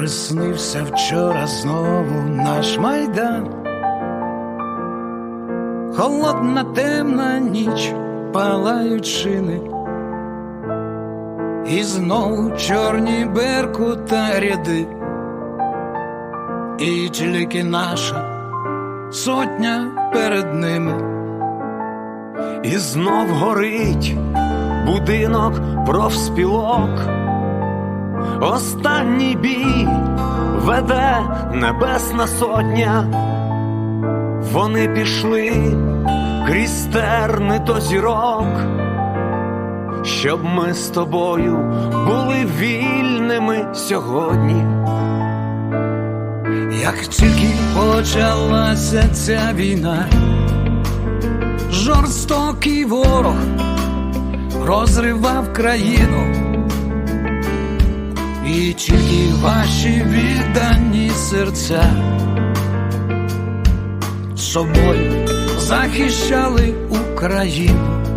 приснився вчора знову наш майдан. Холодна темна ніч, палають шини, і знову чорні берку та ряди, і тільки наша сотня перед ними. І знов горить будинок профспілок. Останній бій веде небесна сотня. Вони пішли крізь терни до зірок, щоб ми з тобою були вільними сьогодні. Як тільки почалася ця війна, жорстокий ворог розривав країну, і тільки ваші віддані серця собою захищали Україну.